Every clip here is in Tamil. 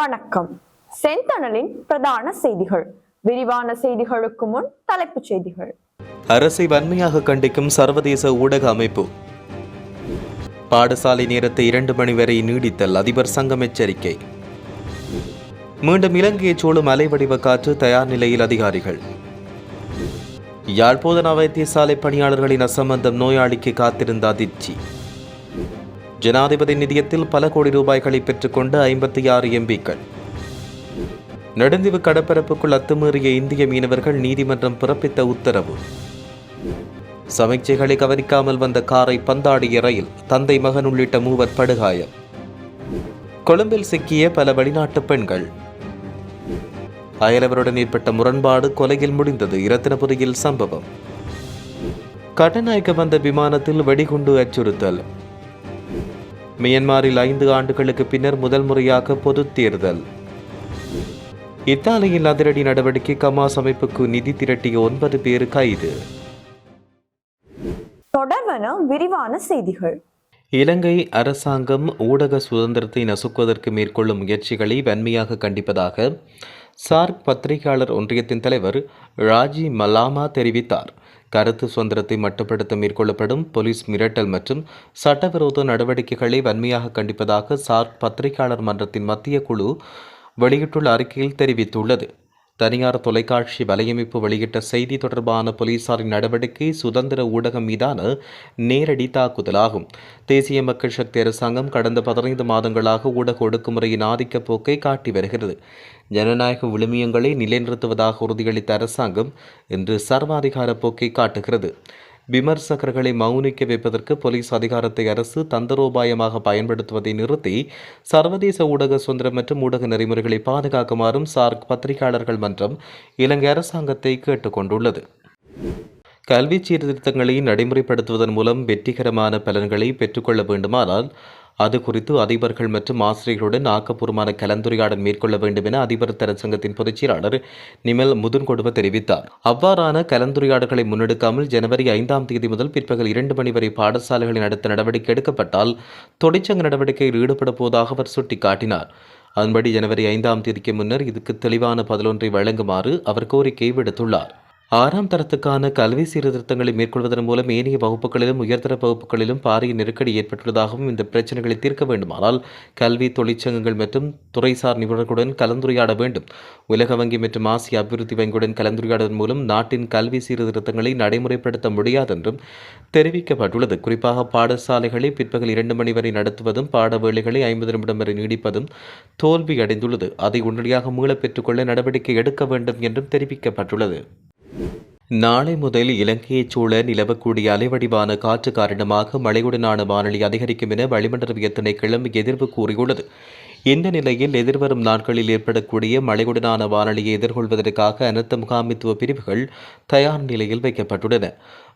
வணக்கம். செந்தணலின் பிரதான செய்திகள். விரிவான செய்திகளுக்கு முன் தலைப்புச் செய்திகள். அரசை வன்மையாக கண்டிக்கும் சர்வதேச ஊடக அமைப்பு. பாடசாலை நேரத்தை இரண்டு மணி வரை நீடித்தல் அதிபர் சங்கம் எச்சரிக்கை. மீண்டும் இலங்கையை சூழும் அலைவடிவ காற்று தயார் நிலையில் அதிகாரிகள். யாழ்ப்போதனா வைத்தியசாலை பணியாளர்களின் அசம்பந்தம் நோயாளிக்கு காத்திருந்த அதிர்ச்சி. ஜனாதிபதி நிதியத்தில் பல கோடி ரூபாய்களை பெற்றுக்கொண்ட ஐம்பத்தி ஆறு எம்பிக்கள். நெடுந்தீவு கடற்பரப்புக்குள் அத்துமீறிய இந்திய மீனவர்கள் நீதிமன்றம் பிறப்பித்த உத்தரவு. சமீட்சைகளை கவனிக்காமல் வந்த காரை பந்தாடிய ரயில் தந்தை மகன் உள்ளிட்ட மூவர் படுகாயம். கொழும்பில் சிக்கிய பல வெளிநாட்டு பெண்கள். அயலவருடன் ஏற்பட்ட முரண்பாடு கொலையில் முடிந்தது இரத்தினபுரியில் சம்பவம். கட்டநாயக்க வந்த விமானத்தில் வெடிகுண்டு அச்சுறுத்தல். மியன்மாரில் ஐந்து ஆண்டுகளுக்கு பின்னர் முதல் முறையாக பொதுத் தேர்தல். இத்தாலியில் அதிரடி நடவடிக்கை கமாஸ் அமைப்புக்கு நிதி திரட்டிய ஒன்பது பேர் கைது. தொடர்வன விரிவான செய்திகள். இலங்கை அரசாங்கம் ஊடக சுதந்திரத்தை நசுக்குவதற்கு மேற்கொள்ளும் முயற்சிகளை வன்மையாக கண்டிப்பதாக சார்க் பத்திரிகையாளர் ஒன்றியத்தின் தலைவர் ராஜி மலாமா தெரிவித்தார். கருத்து சுதந்திரத்தை மட்டுப்படுத்த மேற்கொள்ளப்படும் போலீஸ் மிரட்டல் மற்றும் சட்டவிரோத நடவடிக்கைகளை வன்மையாக கண்டிப்பதாக சார்க் பத்திரிகையாளர் மன்றத்தின் மத்திய குழு வெளியிட்டுள்ள அறிக்கையில் தெரிவித்துள்ளது. தனியார் தொலைக்காட்சி வலையமைப்பு வெளியிட்ட செய்தி தொடர்பான போலீசாரின் நடவடிக்கை சுதந்திர ஊடகம் மீதான நேரடி தாக்குதலாகும். தேசிய மக்கள் சக்தி அரசாங்கம் கடந்த பதினைந்து மாதங்களாக ஊடக ஒடுக்குமுறையின் ஆதிக்க போக்கை காட்டி வருகிறது. ஜனநாயக விழுமியங்களை நிலைநிறுத்துவதாக உறுதியளித்த அரசாங்கம் இன்று சர்வாதிகார போக்கை காட்டுகிறது. விமர்சகர்களை மௌனிக்க வைப்பதற்கு போலீஸ் அதிகாரத்தை அரசு தந்திரோபாயமாக பயன்படுத்துவதை நிறுத்தி சர்வதேச ஊடக சுதந்திரம் மற்றும் ஊடக நெறிமுறைகளை பாதுகாக்குமாறும் சார்க் பத்திரிகையாளர்கள் மன்றம் இலங்கை அரசாங்கத்தை கேட்டுக்கொண்டுள்ளது. கல்வி சீர்திருத்தங்களை நடைமுறைப்படுத்துவதன் மூலம் வெற்றிகரமான பலன்களை பெற்றுக்கொள்ள வேண்டுமானால் அது குறித்து அதிபர்கள் மற்றும் ஆசிரியர்களுடன் ஆக்கப்பூர்வமான கலந்துரையாடல் மேற்கொள்ள வேண்டும் என அதிபர் தரசங்கத்தின் பொதுச் செயலாளர் நிமல் முதுன்கொடுவ தெரிவித்தார். அவ்வாறான கலந்துரையாடல்களை முன்னெடுக்காமல் ஜனவரி ஐந்தாம் தேதி முதல் பிற்பகல் இரண்டு மணி வரை பாடசாலைகளை நடத்த நடவடிக்கை எடுக்கப்பட்டால் தொழிற்சங்க நடவடிக்கையில் ஈடுபட போவதாக அவர் சுட்டிக்காட்டினார். அதன்படி ஜனவரி ஐந்தாம் தேதிக்கு முன்னர் இதுக்கு தெளிவான பதிலொன்றை வழங்குமாறு அவர் கோரிக்கை விடுத்துள்ளார். ஆறாம் தரத்துக்கான கல்வி சீர்திருத்தங்களை மேற்கொள்வதன் மூலம் ஏனைய வகுப்புகளிலும் உயர்தர வகுப்புகளிலும் பாரிய நெருக்கடி ஏற்பட்டுள்ளதாகவும் இந்த பிரச்சனைகளை தீர்க்க வேண்டுமானால் கல்வி தொழிற்சங்கங்கள் மற்றும் துறைசார் நிபுணர்களுடன் கலந்துரையாட வேண்டும். உலக வங்கி மற்றும் ஆசிய அபிவிருத்தி வங்கியுடன் கலந்துரையாடுவதன் மூலம் நாட்டின் கல்வி சீர்திருத்தங்களை நடைமுறைப்படுத்த முடியாதென்றும் தெரிவிக்கப்பட்டுள்ளது. குறிப்பாக பாடசாலைகளை பிற்பகல் இரண்டு மணி வரை நடத்துவதும் பாட வேளைகளை ஐம்பது நிமிடம் வரை நீடிப்பதும் தோல்வி அடைந்துள்ளது அதை உடனடியாக மீளப் பெற்றுக்கொள்ள நடவடிக்கை எடுக்க வேண்டும் என்றும் தெரிவிக்கப்பட்டுள்ளது. நாளை முதல் இலங்கையைச் சூழ நிலவக்கூடிய அலைவடிவான காற்று காரணமாக மழையுடனான வானிலை அதிகரிக்கும் என வளிமண்டலவிய திணைக்களம் எதிர்வு கூறியுள்ளது. இந்த நிலையில் எதிர்வரும் நாட்களில் ஏற்படக்கூடிய மழையுடனான வானிலையை எதிர்கொள்வதற்காக அனைத்து முகாமித்துவ பிரிவுகள் தயார் நிலையில் வைக்கப்பட்டுள்ளன.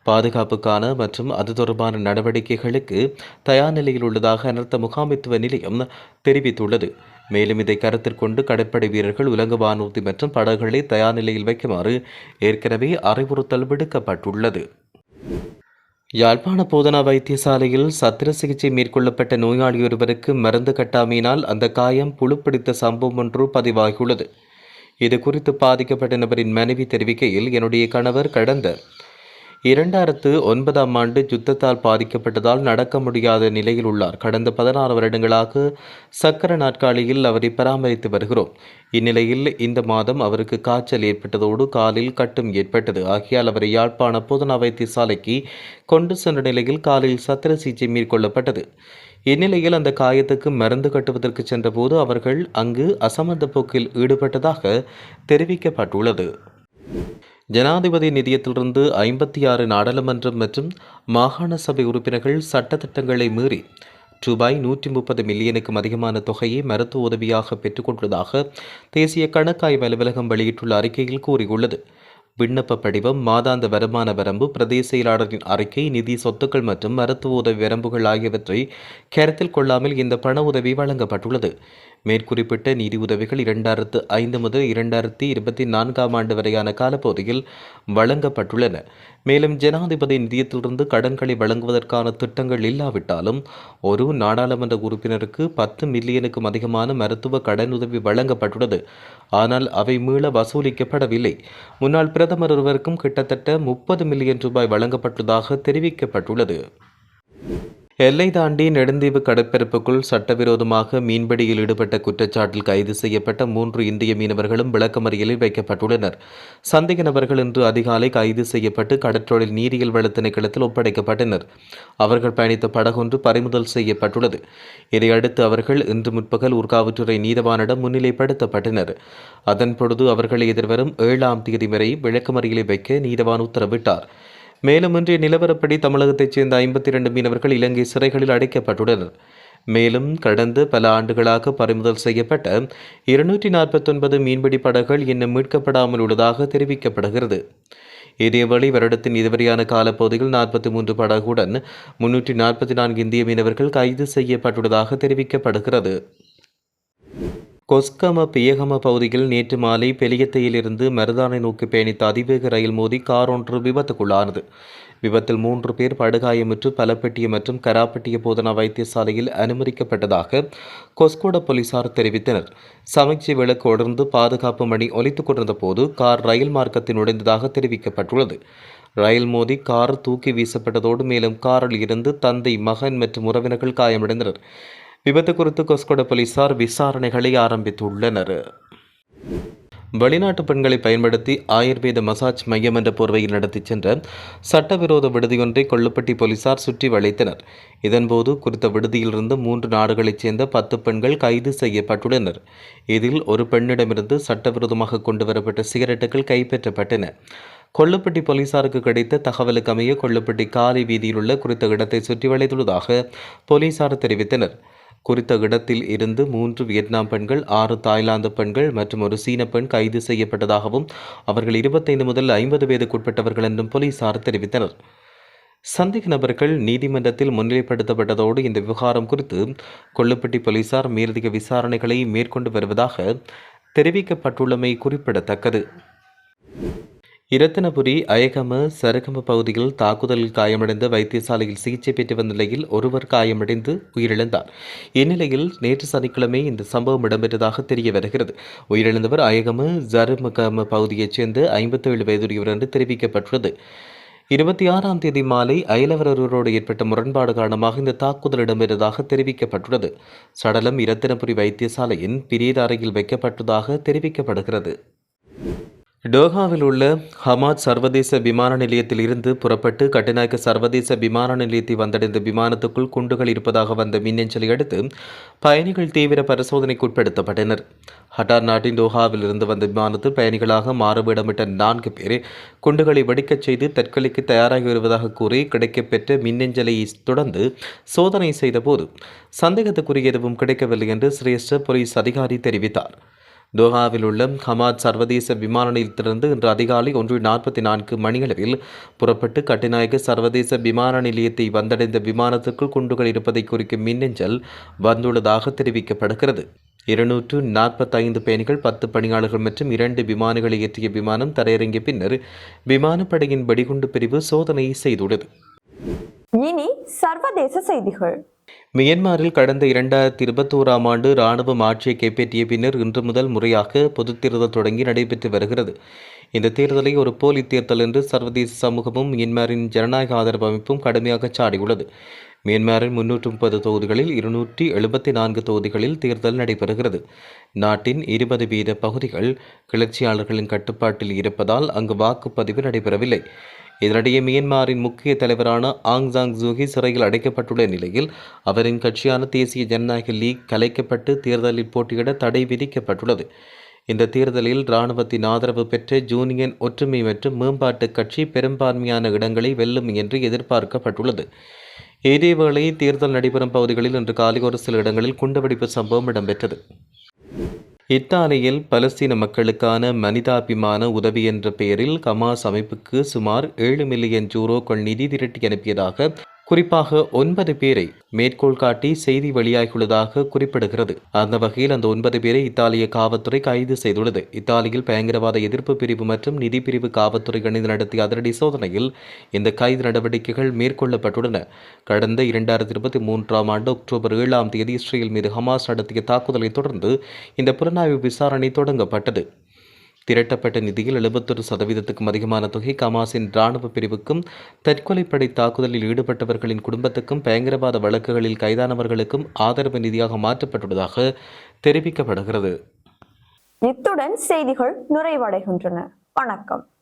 பாதுகாப்புக்கான மற்றும் அது தொடர்பான நடவடிக்கைகளுக்கு தயார் நிலையில் உள்ளதாக அனர்த்த முகாமித்துவ நிலையம் தெரிவித்துள்ளது. மேலும் இதை கருத்தில் கொண்டு கடற்படை வீரர்கள் உலக வானூர்தி மற்றும் படகுகளை தயார் நிலையில் வைக்குமாறு ஏற்கனவே அறிவுறுத்தல் விடுக்கப்பட்டுள்ளது. யாழ்ப்பாண போதனா வைத்தியசாலையில் சத்திர சிகிச்சை மேற்கொள்ளப்பட்ட நோயாளி ஒருவருக்கு மருந்து கட்டாமையினால் அந்த காயம் புழுப்பிடித்த சம்பவம் ஒன்று பதிவாகியுள்ளது. இது குறித்து பாதிக்கப்பட்ட நபரின் மனைவி தெரிவிக்கையில் என்னுடைய கணவர் கடந்த இரண்டாயிரத்து ஒன்பதாம் ஆண்டு யுத்தத்தால் பாதிக்கப்பட்டதால் நடக்க முடியாத நிலையில் உள்ளார். கடந்த பதினாறு வருடங்களாக சக்கர நாற்காலியில் அவரை பராமரித்து வருகிறோம். இந்நிலையில் இந்த மாதம் அவருக்கு காய்ச்சல் ஏற்பட்டதோடு காலில் கட்டும் ஏற்பட்டது. ஆகையால் அவரை யாழ்ப்பாண பொதுநா வைத்தியசாலைக்கு கொண்டு சென்ற நிலையில் காலில் சத்திர சிகிச்சை மேற்கொள்ளப்பட்டது. இந்நிலையில் அந்த காயத்துக்கு மருந்து கட்டுவதற்கு சென்றபோது அவர்கள் அங்கு அசமந்த போக்கில் ஈடுபட்டதாக தெரிவிக்கப்பட்டுள்ளது. ஜனாதிபதி நிதியத்திலிருந்து ஐம்பத்தி ஆறு நாடாளுமன்றம் மற்றும் மாகாண சபை உறுப்பினர்கள் சட்டத்திட்டங்களை மீறி ரூபாய் நூற்றி முப்பது மில்லியனுக்கும் அதிகமான தொகையை மருத்துவ உதவியாக பெற்றுக்கொண்டுள்ளதாக தேசிய கணக்காய்வு அலுவலகம் வெளியிட்டுள்ள அறிக்கையில் கூறியுள்ளது. விண்ணப்ப படிவம் மாதாந்த வருமான வரம்பு பிரதேச செயலாளரின் அறிக்கை நிதி சொத்துக்கள் மற்றும் மருத்துவ உதவி வரம்புகள் ஆகியவற்றை கருத்தில் கொள்ளாமல் இந்த பண உதவி வழங்கப்பட்டுள்ளது. மேற்குறிப்பிட்ட நிதி உதவிகள் இரண்டாயிரத்து ஐந்து முதல் இரண்டாயிரத்தி இருபத்தி நான்காம் ஆண்டு வரையான காலப்பகுதியில் வழங்கப்பட்டுள்ளன. மேலும் ஜனாதிபதி நிதியத்திலிருந்து கடன்களை வழங்குவதற்கான திட்டங்கள் இல்லாவிட்டாலும் ஒரு நாடாளுமன்ற உறுப்பினருக்கு பத்து மில்லியனுக்கும் அதிகமான மருத்துவ கடனுதவி வழங்கப்பட்டுள்ளது. ஆனால் அவை மீள வசூலிக்கப்படவில்லை. முன்னாள் பிரதமர் ஒருவருக்கும் கிட்டத்தட்ட முப்பது மில்லியன் ரூபாய் வழங்கப்பட்டுள்ளதாக தெரிவிக்கப்பட்டுள்ளது. எல்லை தாண்டி நெடுந்தீவு கடற்பரப்புக்குள் சட்டவிரோதமாக மீன்பிடியில் ஈடுபட்ட குற்றச்சாட்டில் கைது செய்யப்பட்ட மூன்று இந்திய மீனவர்களும் விளக்கமறியலில் வைக்கப்பட்டுள்ளனர். சந்தேக நபர்கள் இன்று அதிகாலை கைது செய்யப்பட்டு கடற்றொழில் நீரியல் வள திணைக்களத்தில் ஒப்படைக்கப்பட்டனர். அவர்கள் பயணித்த படகொன்று பறிமுதல் செய்யப்பட்டுள்ளது. இதையடுத்து அவர்கள் இன்று முற்பகல் ஊர்காவற்றுறை நீதவானிடம் முன்னிலைப்படுத்தப்பட்டனர். அதன் பொழுது அவர்களை எதிர்வரும் ஏழாம் தேதி வரை விளக்கமறியலை வைக்க நீதவான் உத்தரவிட்டார். மேலும் இன்றைய நிலவரப்படி தமிழகத்தைச் சேர்ந்த ஐம்பத்தி இரண்டு மீனவர்கள் இலங்கை சிறைகளில் அடைக்கப்பட்டுள்ளனர். மேலும் கடந்த பல ஆண்டுகளாக பறிமுதல் செய்யப்பட்ட இருநூற்றி நாற்பத்தொன்பது மீன்பிடி படகுகள் இன்னும் மீட்கப்படாமல் உள்ளதாக தெரிவிக்கப்படுகிறது. இதேவேளை வருடத்தின் இதுவரையான காலப்பகுதியில் நாற்பத்தி மூன்று படகுடன் முன்னூற்றி நாற்பத்தி நான்கு இந்திய மீனவர்கள் கைது செய்யப்பட்டுள்ளதாக தெரிவிக்கப்படுகிறது. கொஸ்கம பியகம பகுதியில் நேற்று மாலை பெலியத்தையிலிருந்து மருதானை நோக்கி பயணித்த அதிவேக ரயில் மோதி கார் ஒன்று விபத்துக்குள்ளானது. விபத்தில் மூன்று பேர் படுகாயமுற்று பலப்பட்டிய மற்றும் கராப்பட்டிய போதனா வைத்தியசாலையில் அனுமதிக்கப்பட்டதாக கொஸ்கோட போலீசார் தெரிவித்தனர். சமைச்சை விளக்கு உடர்ந்து பாதுகாப்பு மணி ஒலித்துக் கொண்டிருந்த போது கார் ரயில் மார்க்கத்தில் நுழைந்ததாக தெரிவிக்கப்பட்டுள்ளது. ரயில் மோதி கார் தூக்கி வீசப்பட்டதோடு மேலும் காரில் இருந்து தந்தை மகன் மற்றும் உறவினர்கள் காயமடைந்தனர். விபத்து குறித்து கொஸ்கொட போலீசார் விசாரணைகளை ஆரம்பித்துள்ளனர். வெளிநாட்டு பெண்களை பயன்படுத்தி ஆயுர்வேத மசாஜ் மையம் என்ற போர்வையில் நடத்திச் சென்ற சட்டவிரோத விடுதியொன்றை கொள்ளுப்பட்டி போலீசார் சுற்றி வளைத்தனர். இதன்போது குறித்த விடுதியிலிருந்து மூன்று நாடுகளைச் சேர்ந்த பத்து பெண்கள் கைது செய்யப்பட்டுள்ளனர். இதில் ஒரு பெண்ணிடமிருந்து சட்டவிரோதமாக கொண்டு வரப்பட்ட சிகரெட்டுகள் கைப்பற்றப்பட்டன. கொள்ளுப்பட்டி போலீசாருக்கு கிடைத்த தகவலுக்கு அமைய கொள்ளுப்பட்டி காலி வீதியில் உள்ள குறித்த இடத்தை சுற்றி வளைத்துள்ளதாக போலீசார் தெரிவித்தனர். குறித்த இடத்தில் இருந்து மூன்று வியட்நாம் பெண்கள் ஆறு தாய்லாந்து பெண்கள் மற்றும் ஒரு சீன பெண் கைது செய்யப்பட்டதாகவும் அவர்கள் இருபத்தைந்து முதல் ஐம்பது வயதுக்குட்பட்டவர்கள் என்றும் போலீசார் தெரிவித்தனர். சந்தேக நபர்கள் நீதிமன்றத்தில் முன்னிலைப்படுத்தப்பட்டதோடு இந்த விவகாரம் குறித்து கொள்ளுப்பட்டி போலீசார் மேலதிக விசாரணைகளை மேற்கொண்டு வருவதாக தெரிவிக்கப்பட்டுள்ளமை குறிப்பிடத்தக்கது. இரத்தினபுரி அயகம சரகம பகுதியில் தாக்குதலில் காயமடைந்த வைத்தியசாலையில் சிகிச்சை பெற்று வந்த நிலையில் ஒருவர் காயமடைந்து உயிரிழந்தார். இந்நிலையில் நேற்று சனிக்கிழமை இந்த சம்பவம் இடம்பெற்றதாக தெரிய வருகிறது. உயிரிழந்தவர் அயகம ஜருமகம பகுதியைச் சேர்ந்த ஐம்பத்தேழு வயதுடையவர் என்று தெரிவிக்கப்பட்டுள்ளது. இருபத்தி ஆறாம் தேதி மாலை அயலவர் ஏற்பட்ட முரண்பாடு காரணமாக இந்த தாக்குதல் இடம்பெற்றதாக தெரிவிக்கப்பட்டுள்ளது. சடலம் இரத்தினபுரி வைத்தியசாலையின் பிரேத அறையில் வைக்கப்பட்டதாக தெரிவிக்கப்படுகிறது. டோஹாவில் உள்ள ஹமாத் சர்வதேச விமான நிலையத்தில் இருந்து புறப்பட்டு கட்டுநாயக்க சர்வதேச விமான நிலையத்தை வந்தடைந்த விமானத்துக்குள் குண்டுகள் இருப்பதாக வந்த மின்னஞ்சலை அடுத்து பயணிகள் தீவிர பரிசோதனைக்கு உட்படுத்தப்பட்டனர். ஹட்டார் நாட்டின் டோஹாவில் இருந்து வந்த விமானத்தில் பயணிகளாக மாறுவிடமிட்ட நான்கு பேர் குண்டுகளை வெடிக்கச் செய்து தற்கொலைக்கு தயாராகி வருவதாக கூறி கிடைக்கப்பெற்ற மின்னஞ்சலை தொடர்ந்து சோதனை செய்தபோது சந்தேகத்துக்குரிய எதுவும் கிடைக்கவில்லை என்று சிரேஷ்ட போலீஸ் அதிகாரி தெரிவித்தார். தோஹாவில் உள்ள ஹமாத் சர்வதேச விமான நிலையத்திலிருந்து இன்று அதிகாலை ஒன்று நாற்பத்தி நான்கு மணியளவில் புறப்பட்டு கட்டுநாயக்க சர்வதேச விமான நிலையத்தை வந்தடைந்த விமானத்துக்குள் குண்டுகள் இருப்பதை குறிக்கும் மின்னஞ்சல் வந்துள்ளதாக தெரிவிக்கப்படுகிறது. இருநூற்று நாற்பத்தைந்து பயணிகள் பத்து பணியாளர்கள் மற்றும் இரண்டு விமானங்களை ஏற்றிய விமானம் தரையிறங்கிய பின்னர் விமானப்படையின் வெடிகுண்டு பிரிவு சோதனை செய்துள்ளது. இனி சர்வதேச செய்திகள். மியன்மாரில் கடந்த இரண்டாயிரத்தி இருபத்தோராம் ஆண்டு இராணுவம் ஆட்சியை கைப்பற்றிய பின்னர் இன்று முதல் முறையாக பொதுத் தேர்தல் தொடங்கி நடைபெற்று வருகிறது. இந்த தேர்தலை ஒரு போலி தேர்தல் என்று சர்வதேச சமூகமும் மியன்மாரின் ஜனநாயக ஆதரவு அமைப்பும் கடுமையாக சாடியுள்ளது. மியன்மாரின் முன்னூற்று முப்பது தொகுதிகளில் இருநூற்றி எழுபத்தி நான்கு தொகுதிகளில் தேர்தல் நடைபெறுகிறது. நாட்டின் இருபது வீத பகுதிகள் கிளர்ச்சியாளர்களின் கட்டுப்பாட்டில் இருப்பதால் அங்கு வாக்குப்பதிவு நடைபெறவில்லை. இதனிடையே மியன்மாரின் முக்கிய தலைவரான ஆங் சாங் ஜூஹி சிறையில் அடைக்கப்பட்டுள்ள நிலையில் அவரின் கட்சியான தேசிய ஜனநாயக லீக் கலைக்கப்பட்டு தேர்தலில் போட்டியிட தடை விதிக்கப்பட்டுள்ளது. இந்த தேர்தலில் இராணுவத்தின் ஆதரவு பெற்ற ஜூனியன் ஒற்றுமை மற்றும் மேம்பாட்டு கட்சி பெரும்பான்மையான இடங்களை வெல்லும் என்று எதிர்பார்க்கப்பட்டுள்ளது. இதேவேளை தேர்தல் நடைபெறும் பகுதிகளில் இன்று காலை ஒரு சில இடங்களில் குண்டுவெடிப்பு சம்பவம் இடம்பெற்றது. இத்தாலியில் பலஸ்தீன மக்களுக்கான மனிதாபிமான உதவி என்ற பெயரில் கமாஸ் அமைப்புக்கு சுமார் ஏழு மில்லியன் யூரோக்கள் நிதி திரட்டி அனுப்பியதாக குறிப்பாக ஒன்பது பேரை மேற்கோள் காட்டி செய்தி வெளியாகியுள்ளதாக குறிப்பிடுகிறது. அந்த வகையில் அந்த ஒன்பது பேரை இத்தாலிய காவல்துறை கைது செய்துள்ளது. இத்தாலியில் பயங்கரவாத எதிர்ப்பு பிரிவு மற்றும் நிதி பிரிவு காவல்துறை இணைந்து நடத்திய அதிரடி சோதனையில் இந்த கைது நடவடிக்கைகள் மேற்கொள்ளப்பட்டுள்ளன. கடந்த இரண்டாயிரத்தி இருபத்தி மூன்றாம் ஆண்டு அக்டோபர் ஏழாம் தேதி இஸ்ரேல் மீது ஹமாஸ் நடத்திய தாக்குதலை தொடர்ந்து இந்த புலனாய்வு விசாரணை தொடங்கப்பட்டது. திரட்டப்பட்ட நிதியில் எழுபத்தொரு சதவீதத்துக்கும் அதிகமான தொகை கமாஸின் இராணுவ பிரிவுக்கும் தற்கொலைப்படை தாக்குதலில் ஈடுபட்டவர்களின் குடும்பத்துக்கும் பயங்கரவாத வழக்குகளில் கைதானவர்களுக்கும் ஆதரவு நிதியாக மாற்றப்பட்டுள்ளதாக தெரிவிக்கப்படுகிறது. இத்துடன் செய்திகள் நிறைவடைகின்றன. வணக்கம்.